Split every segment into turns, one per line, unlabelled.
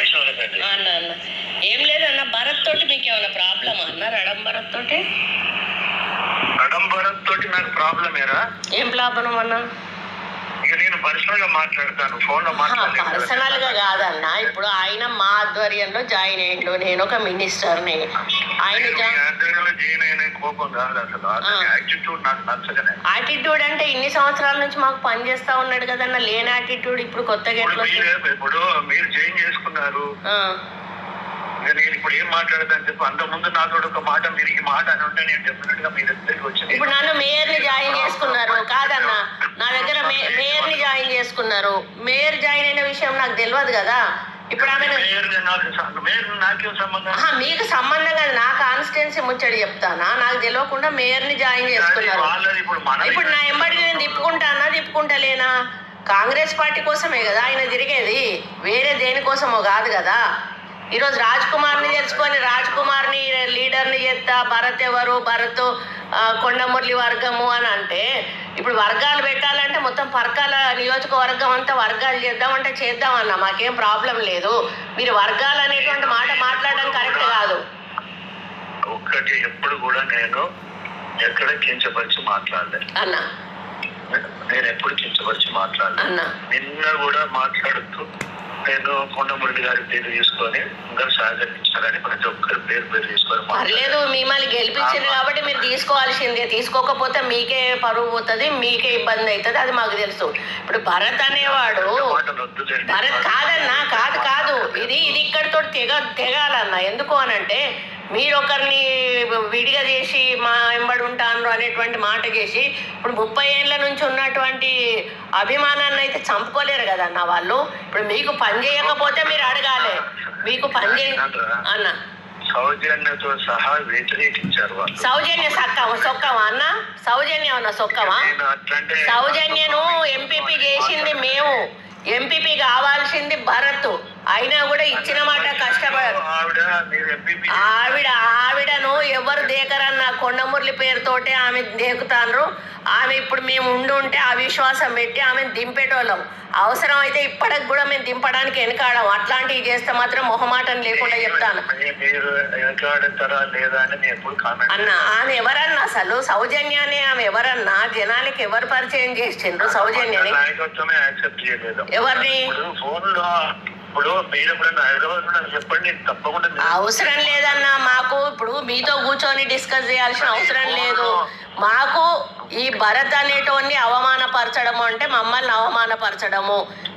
అన్న అన్న. ఏం లేదన్న భరత్ తోటి మీకు ఏమైనా ప్రాబ్లమ్ అన్న? రడం భరత్ తోటి?
అడంబరం తోటి నాకు ప్రాబ్లం ఏరా
ఏం ప్రాబ్లం అన్న
ఇక నేను పర్సనల్గా మాట్లాడతాను. ఫోన్లో మాట్లాడలేను కదా.
పర్సనల్గా కాదన్న. ఇప్పుడు ఆయన మా ఆధ్వర్యంలో జాయిన్ అయ్యిండు. నేను ఒక మినిస్టర్ని. ఆయన
నేను మీ ఆధ్వర్యంలో జాయిన్ అయిన కోపం కాదు అసలు. యాటిట్యూడ్ నాకు నచ్చగానే
యాటిట్యూడ్ అంటే ఇన్ని సంవత్సరాల నుంచి మాకు పని చేస్తా ఉన్నాడు కదన్న. లేని యాటిట్యూడ్ ఇప్పుడు కొత్తగా
ఇప్పుడు
ఎట్లా?
మీరే ఇప్పుడు మీరు జాయిన్ చేసుకున్నారు. ఇక నేను ఇప్పుడు ఏం మాట్లాడతాను చెప్పు అంత ముందు నాతో ఒక మాట మీరు ఈ మాట అని ఉంటే నేను డెఫినెట్గా మీ దగ్గరికి వచ్చి
ఇప్పుడు నన్ను మేయర్ని జాయిన్ చేసుకున్నారు. కాదన్న నా దగ్గర మేయర్ని జాయిన్ చేసుకున్నారు. మేయర్ జాయిన్ అయిన విషయం నాకు తెలియదు కదా. ఇప్పుడు ఆమె మీకు సంబంధం కాదు. నా కాన్స్టిట్యున్సీ ముచ్చడి చెప్తానా? నాకు తెలియకుండా మేయర్ని జాయిన్ చేసుకున్నారు.
ఇప్పుడు
నా ఎంబడి నేను తిప్పుకుంటానా తిప్పుకుంటలేనా? కాంగ్రెస్ పార్టీ కోసమే కదా ఆయన తిరిగేది. వేరే దేనికోసమో కాదు కదా. ఈరోజు రాజ్ కుమార్ని తెలుసుకొని రాజ్ కుమార్ని లీడర్ని చేస్తా భరత్ ఎవరు? భరత్ కొండమురళి వర్గము అని అంటే ఇప్పుడు వర్గాలు పెట్టాలంటే మొత్తం పరకాల నియోజకవర్గం అంతా వర్గాలు చేద్దామంటే చేద్దామన్నా మాకేం ప్రాబ్లం లేదు. మీరు వర్గాలు అనేటువంటి మాట మాట్లాడడం కరెక్ట్ కాదు.
ఒక్కటి ఎప్పుడు కూడా నేను ఎక్కడ కించపరిచి మాట్లాడలేదు
అన్న.
నేను ఎప్పుడు కించపరిచి మాట్లాడలేదు
అన్న.
నిన్న కూడా మాట్లాడుతూ నేను కొండమురళి గారి పేరు తీసుకొని ఇంకా సహకరించాలని ప్రతి ఒక్కరి పేరు పేరు తీసుకొని.
పర్లేదు మిమ్మల్ని గెలిపించారు కాబట్టి మీరు తీసుకోవాల్సిందే. తీసుకోకపోతే మీకే పరువు పోతుంది మీకే ఇబ్బంది అవుతుంది అది మాకు తెలుసు. ఇప్పుడు భరత్ అనేవాడు. భరత్ కాదన్నా కాదు కాదు. ఇది ఇది ఇక్కడితో తెగ తెగాలన్న. ఎందుకు అనంటే మీరు ఒకరిని విడిగా చేసి మా వెంబడి ఉంటాను అనేటువంటి మాట చేసి ఇప్పుడు ముప్పై ఏళ్ళ నుంచి ఉన్నటువంటి అభిమానాన్ని అయితే చంపుకోలేరు కదన్న వాళ్ళు. ఇప్పుడు మీకు పని చేయకపోతే మీరు అడగాలి. మీకు పని చేయ అన్న.
సౌజన్యతో సహా వ్యతిరేకించారు
సౌజన్య సక్కవ సొక్కవా అన్న? సౌజన్యం అన్న సొక్కవా? సౌజన్యను ఎంపీపీ చేసింది మేము. ఎంపీపీ కావాల్సింది భరత్. అయినా కూడా ఇచ్చిన మాట కష్టపడ
ఆవిడ
ఆవిడను ఎవరు దేకరన్న కొండమురళి పేరుతోటే ఆమె దేకుతాండ్రు. ఆమె ఇప్పుడు మేము ఉండి ఉంటే అవిశ్వాసం పెట్టి ఆమెను దింపేటోళ్ళం. అవసరం అయితే ఇప్పటికి కూడా మేము దింపడానికి వెనకాడం. అట్లాంటివి చేస్తే మాత్రం మొహమాటం లేకుండా చెప్తాను. అన్న ఆమె ఎవరన్నా అసలు సౌజన్యాన్ని ఆమె ఎవరన్నా జనానికి ఎవరు పరిచయం చేసిండ్రు సౌజన్యని?
నాయకత్వమే యాక్సెప్ట్ చేయలేదు.
ఎవరిని?
ఇప్పుడు ఫోన్లో ఇప్పుడు మీరు ఎప్పుడైనా హైదరాబాద్లో చెప్పండి నేను తప్పకుండా మీ-
అవసరం లేదన్నా మాకు ఇప్పుడు మీతో కూర్చొని డిస్కస్ చేయాల్సిన అవసరం లేదు. మాకు ఈ భరత్ అనేటోన్ని అవమానపరచడము అంటే మమ్మల్ని అవమానపరచడము.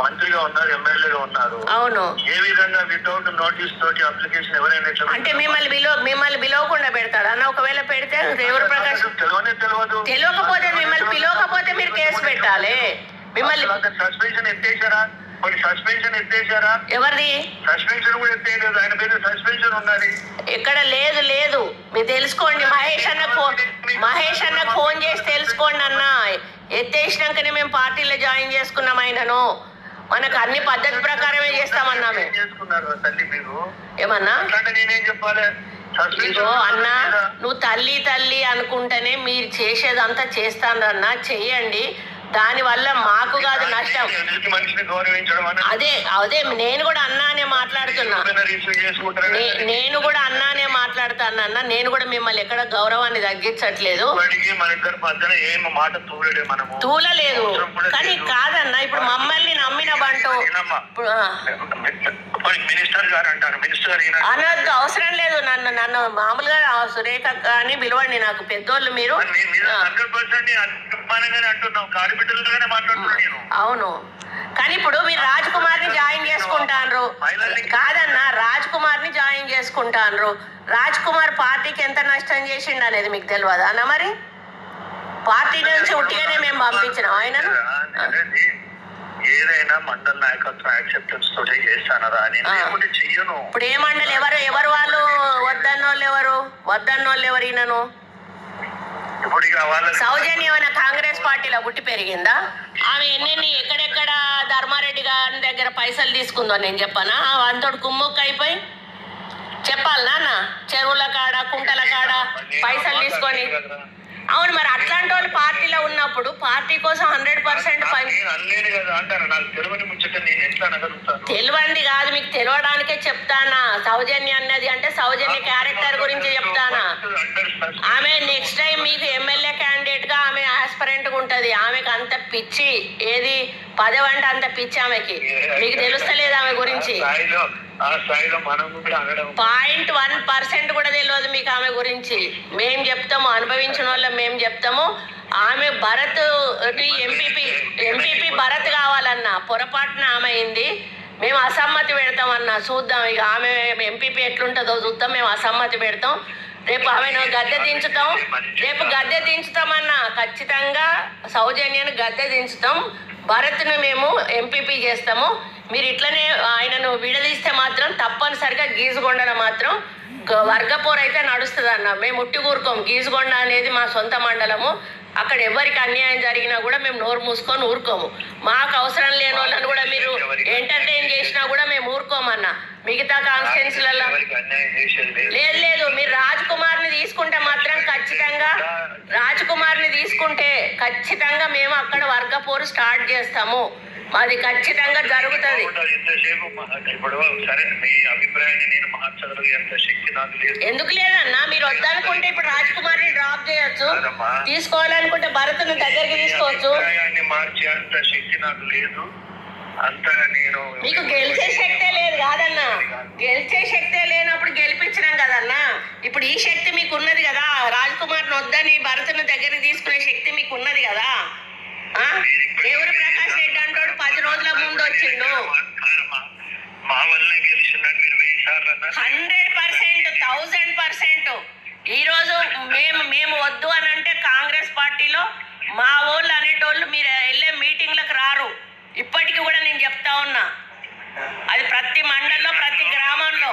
మంత్రిగా ఉన్నారు ఎమ్మెల్యేగా ఉన్నారు.
అవును.
ఏ విధంగా వితౌట్ నోటీస్ తోటి అప్లికేషన్ ఎవరైనా
అంటే మిమ్మల్ని బిలో మిమ్మల్ని పిలవకుండా పెడతాడు. అన్న ఒకవేళ పెడితే రేవుల ప్రకాష్
తెలియనే తెలియదు.
తెలియకపోతే మిమ్మల్ని పిలవకపోతే మీరు కేసు పెట్టాలి. మిమ్మల్ని
సస్పెన్షన్ ఎత్తేసారా? కొన్ని సస్పెన్షన్ ఎత్తేసారా?
ఎవరిది?
సస్పెన్షన్ కూడా ఎత్తేయలేదు. ఆయన పేరు సస్పెన్షన్ ఉన్నది.
ఇక్కడ లేదు లేదు. మీరు తెలుసుకోండి. మహేష్ అన్నకు ఫోన్ మహేష్ అన్నకు ఫోన్ చేసి తెలుసుకోండి అన్న. ఎత్తేసినాకనే మేము పార్టీలో జాయిన్ చేసుకున్నాం ఆయనను. మనకు అన్ని పద్ధతి ప్రకారమే చేస్తామన్నా ఏమన్నా?
అట్లాంటి నేనేం చెప్పాలి?
ఇదిగో అన్న నువ్వు తల్లి తల్లి అనుకుంటేనే మీరు చేసేదంతా చేస్తానన్నా చెయ్యండి. దానివల్ల మాకు కాదు నష్టం. అదే అదే నేను కూడా అన్నానే మాట్లాడుతున్నా. నేను కూడా అన్నానే మాట్లాడుతానన్న నేను కూడా మిమ్మల్ని ఎక్కడ గౌరవాన్ని తగ్గించట్లేదు. తూలలేదు కానీ. కాదన్న ఇప్పుడు మమ్మల్ని నమ్మిన బంటు.
మినిస్టర్ గారు అంటారు. మినిస్టర్
అనొద్దు అవసరం లేదు నన్ను నన్ను మామూలుగా సురేఖ అని పిలవండి నాకు. పెద్దోళ్ళు మీరు.
అంటున్నాం బిడ్డలుగానే మాట్లాడుతున్నాను నేను.
అవును. కానీ ఇప్పుడు మీరు రాజ్ కుమార్ని జాయిన్ చేసుకుంటాన్రు. కాదన్న రాజ్ కుమార్ని జాయిన్ చేసుకుంటాన్రు. రాజ్ కుమార్ పార్టీకి ఎంత నష్టం చేసిండు అనేది మీకు తెలియదా అన్న మరి? పార్టీ నుంచి ఉట్టిగానే మేము పంపించినాం.
అనేది ఏదైనా మండల నాయకత్వం యాక్సెప్టెన్స్ తోటే చేస్తానరా చెయ్యను.
ఇప్పుడు ఏ మండలి ఎవరు? ఎవరు వాళ్ళు? వద్దన్నోళ్ళు ఎవరు? వద్దన్నోళ్ళు ఎవరు ఈయనను?
ఇప్పుడు ఇక వాళ్ళ
సౌజన్య ఏమైనా కాంగ్రెస్ పార్టీలో పుట్టి పెరిగిందా? ఆమె ఎన్నెన్ని ఎక్కడెక్కడ ధర్మారెడ్డి గారి దగ్గర పైసలు తీసుకుందో నేను చెప్పనా? అంతటి కుమ్ముక్క అయిపోయి చెప్పాలి నాన్న చెరువుల కాడ కుంటల కాడ పైసలు తీసుకొని. అవును మరి అట్లాంటి వాళ్ళు పార్టీలో ఉన్నప్పుడు పార్టీ కోసం హండ్రెడ్ పర్సెంట్
అనలేను కదా
మీకు తెలియడానికే చెప్తానా? సౌజన్య అన్నది అంటే సౌజన్య క్యారెక్టర్ గురించి చెప్తానా? ఆమె నెక్స్ట్ టైం మీకు ఎమ్మెల్యే క్యాండిడేట్గా ఆమె ఆస్పరెంట్గా ఉంటది. ఆమెకు అంత పిచ్చి ఏది? పదవి అంటే అంత పిచ్చి ఆమెకి. మీకు తెలుస్తలేదు ఆమె గురించి. పాయింట్ వన్ పర్సెంట్ కూడా తెలియదు మీకు ఆమె గురించి. మేం చెప్తాము అనుభవించిన వాళ్ళం మేము చెప్తాము. ఆమె భరత్ ఎంపీపీ ఎంపీపీ భరత్ కావాలన్నా పొరపాటున ఆమె అయింది. మేము అసమ్మతి పెడతామన్నా చూద్దాం ఇక ఆమె ఎంపీపీ ఎట్లుంటుందో చూద్దాం మేము అసమ్మతి పెడతాం. రేపు ఆమెను గద్దె దించుతాం. రేపు గద్దె దించుతామన్నా ఖచ్చితంగా సౌజన్యను గద్దె దించుతాం. భరత్ను మేము ఎంపీపీ చేస్తాము. మీరు ఇట్లనే ఆయనను విడదీస్తే మాత్రం తప్పనిసరిగా గీజుగొండలో మాత్రం వర్గపోరు అయితే నడుస్తుంది అన్న మేము ఉట్టి ఊరుకోం గీజుగొండ అనేది మా సొంత మండలము. అక్కడ ఎవరికి అన్యాయం జరిగినా కూడా మేము నోరు మూసుకొని ఊరుకోము. మాకు అవసరం లేని వాళ్ళని కూడా మీరు ఎంటర్టైన్ చేసినా కూడా మేము ఊరుకోమన్న. మిగతా కాన్స్టిట్యున్సీలలో
లేదు.
లేదు మీరు రాజ్ కుమార్ని తీసుకుంటే మాత్రం ఖచ్చితంగా రాజ్ కుమార్ని తీసుకుంటే ఖచ్చితంగా మేము అక్కడ వర్గ పోరు స్టార్ట్ చేస్తాము. అది ఖచ్చితంగా జరుగుతుంది. ఎందుకు లేదన్నా? మీరు వద్దనుకుంటే ఇప్పుడు రాజ్ కుమార్ని డ్రాప్ చేయొచ్చు. తీసుకోవాలనుకుంటే భరత్ను దగ్గరికి తీసుకోవచ్చు. మీకు గెలిచే శక్తే లేదు కాదన్నా. గెలిచే శక్తే లేనప్పుడు గెలిపించినాం కదన్నా. ఇప్పుడు ఈ శక్తి మీకు ఉన్నది కదా. రాజ్ కుమార్ని వద్దని భరత్ను దగ్గరికి తీసుకునే శక్తి మీకు ఉన్నది కదా? దేవుడు ప్రకాష్ రెడ్డి పది రోజుల ముందు వచ్చిండు.
మా వల్ల గెలిచిందని మీరు వెయ్యి సార్లు అన్నారు.
Hundred percent thousand percent. ఈ రోజు మేము మేము వద్దు అని అంటే కాంగ్రెస్ పార్టీలో మా వాళ్ళు అనేటోళ్ళు మీరు వెళ్ళే మీటింగ్లకు రారు. ఇప్పటికీ కూడా నేను చెప్తా ఉన్నా. అది ప్రతి మండలంలో ప్రతి గ్రామంలో.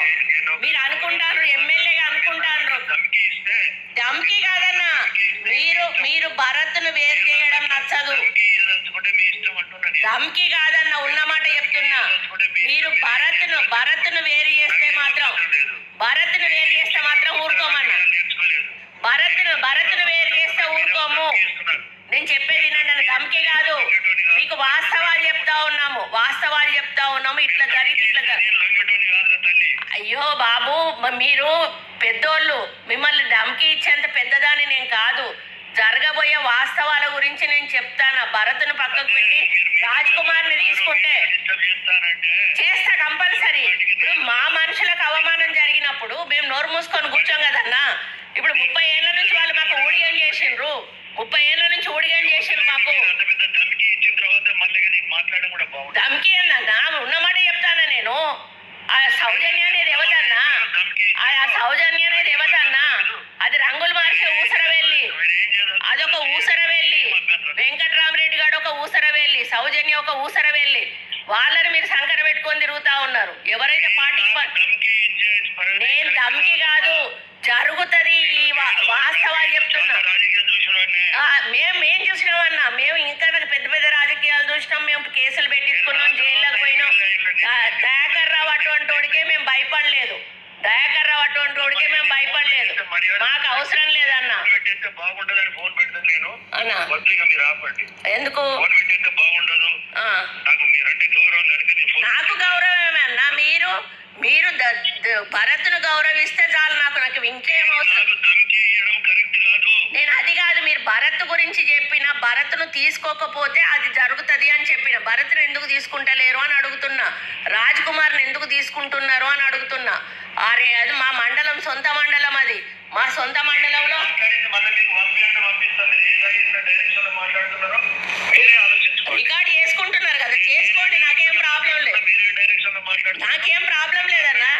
మీరు అనుకుంటారు ఎమ్మెల్యేగా అనుకుంటారు.
ధమ్కి
కాదన్నా. మీరు మీరు భరత్ను వేరు చేయడం నచ్చదు.
ధమ్కి
కాదన్న ఉన్నమాట చెప్తున్నా. మీరు భరత్ను భరత్ను వేరు చేస్తే మాత్రం భరత్ను వేరు చేస్తే మాత్రం ఊరుకోమన్నా.
నేర్చుకోలేదు.
భరత్ను భరత్ను వేరు చేస్తే ఊరుకోము. నేను చెప్పేది వినండి అన్న దమ్కి కాదు. మీకు వాస్తవాలు చెప్తా ఉన్నాము. వాస్తవాలు చెప్తా ఉన్నాము. ఇట్లా జరిగితే ఇట్లా అయ్యో బాబు మీరు పెద్దోళ్ళు. మిమ్మల్ని దమ్కి ఇచ్చేంత పెద్దదాన్ని నేను కాదు. జరగబోయే వాస్తవాల గురించి నేను చెప్తాను. భరత్ను పక్కకు పెట్టి రాజ్ కుమార్ని తీసుకుంటే చేస్తా కంపల్సరీ. ఇప్పుడు మా మనుషులకు అవమానం జరిగినప్పుడు మేము నోరు మూసుకొని కూర్చోం కదన్నా? ఇప్పుడు ముప్పై ఏళ్ళ నుంచి వాళ్ళు మాకు ఊడిగం చేసిండ్రు. ముప్పై ఏళ్ళ నుంచి ఊడిగం చేసిండ్రు మాకు.
ధమ్కి
ఏందన్నా ఉన్నమాట చెప్తానా నేను? ఆ సౌజన్య అనేది ఎవతన్నా ఆ ఆ సౌజన్య అనేది ఎవతన్నా అది రంగులు మార్చే ఊసరం సౌజన్య ఒక ఊసర వెళ్ళి వాళ్ళని మీరు సంకర పెట్టుకొని తిరుగుతా ఉన్నారు. ఎవరైతే పార్టీకి ప-
ధమ్కి ఇచ్చే పరిస్థితి
నేను దమ్కి కాదు జరుగుతుంది వాస్తవాలు చెప్తున్నా.
చూసిన
మేము మేం చూసినామన్నా మేము ఇంకా పెద్ద పెద్ద రాజకీయాలు చూసినాం. మేము కేసులు పెట్టించుకున్నాం జైల్లోకి పోయినాం. దయాకర్ రావు అటువంటి వాడికే మేము భయపడలేదు. దయాకర్ రావు అటువంటి వాడికే మేము భయపడలేదు. మాకు అవసరం లేదన్న. అన్న. ఎందుకు
ఫోన్ పెట్టేస్తే బాగుండదు
ఆ,
నాకు మీరంటే గౌరవం
నాకు గౌరవమే అన్న మీరు మీరు భరత్ను గౌరవిస్తే చాలు నాకు నాకు ఇంకేం అవసరం? నేను అది కాదు మీరు భరత్ గురించి చెప్పిన భరత్ను తీసుకోకపోతే అది జరుగుతుంది అని చెప్పిన భరత్ను ఎందుకు తీసుకుంటలేరు అని అడుగుతున్నా రాజ్ కుమార్ని ఎందుకు తీసుకుంటున్నారు అని అడుగుతున్నా. అరే అది మా మండలం సొంత మండలం అది. మా సొంత మండలంలో రికార్డ్ చేసుకుంటున్నారు కదా. చేసుకోండి నాకేం ప్రాబ్లం లేదు. నాకేం ప్రాబ్లం లేదన్నా.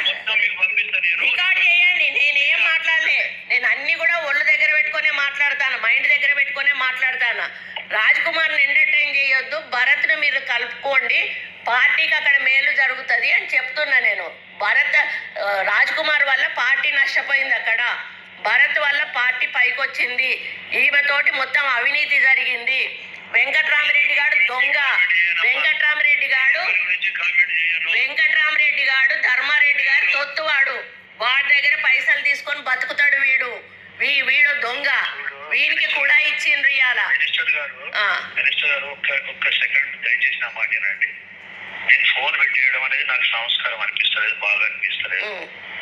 రికార్డ్ చేయండి. నేను ఏం మాట్లాడలే. నేను అన్ని కూడా ఒళ్ళు దగ్గర పెట్టుకునే మాట్లాడతాను మైండ్ దగ్గర పెట్టుకునే మాట్లాడతాను. రాజ్ కుమార్ని ఎంటర్టైన్ చేయొద్దు. భరత్ను మీరు కలుపుకోండి. పార్టీకి అక్కడ మేలు జరుగుతుంది అని చెప్తున్నా నేను. భరత్ రాజ్ కుమార్ వల్ల పార్టీ నష్టపోయింది అక్కడ. భరత్ వల్ల పార్టీ పైకొచ్చింది. ఈమెతోటి మొత్తం అవినీతి జరిగింది. వెంకట్రామరెడ్డి గారు దొంగ. వెంకట్రామరెడ్డి
చేయను
వెంకట్రామరెడ్డి గారు ధర్మారెడ్డి గారు తొత్తువాడు. వాడి దగ్గర పైసలు తీసుకొని బతుకుతాడు వీడు. వీ వీడు దొంగ. వీనికి కూడా ఇచ్చిండ్రు ఇవాళ
మినిస్టర్ గారు. మినిస్టర్ గారు ఒక్క ఒక్క సెకండ్ దయచేసి నా మాట వినండి. నేను ఫోన్ పెట్టేయడం అనేది నాకు సంస్కారం అనిపిస్తలేదు బాగా అనిపిస్తలేదు.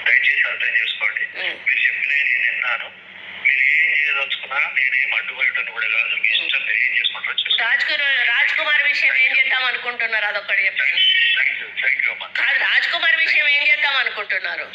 దయచేసి అర్థం చేసుకోండి. మీరు చెప్పిన నేను విన్నాను. చేయదలుచుకున్నా నేనేం అడ్డుపడటం కూడా కాదు. మీ ఇష్టం మీరు ఏం చేసుకుంటారో
రాజ్ రాజ్ కుమార్ విషయం ఏం చేద్దాం అనుకుంటున్నారు? అదొక్కటి చెప్పండి.
థ్యాంక్ యూ థ్యాంక్ యూ అమ్మా.
రాజ్ కుమార్ విషయం ఏం చేద్దాం అనుకుంటున్నారు?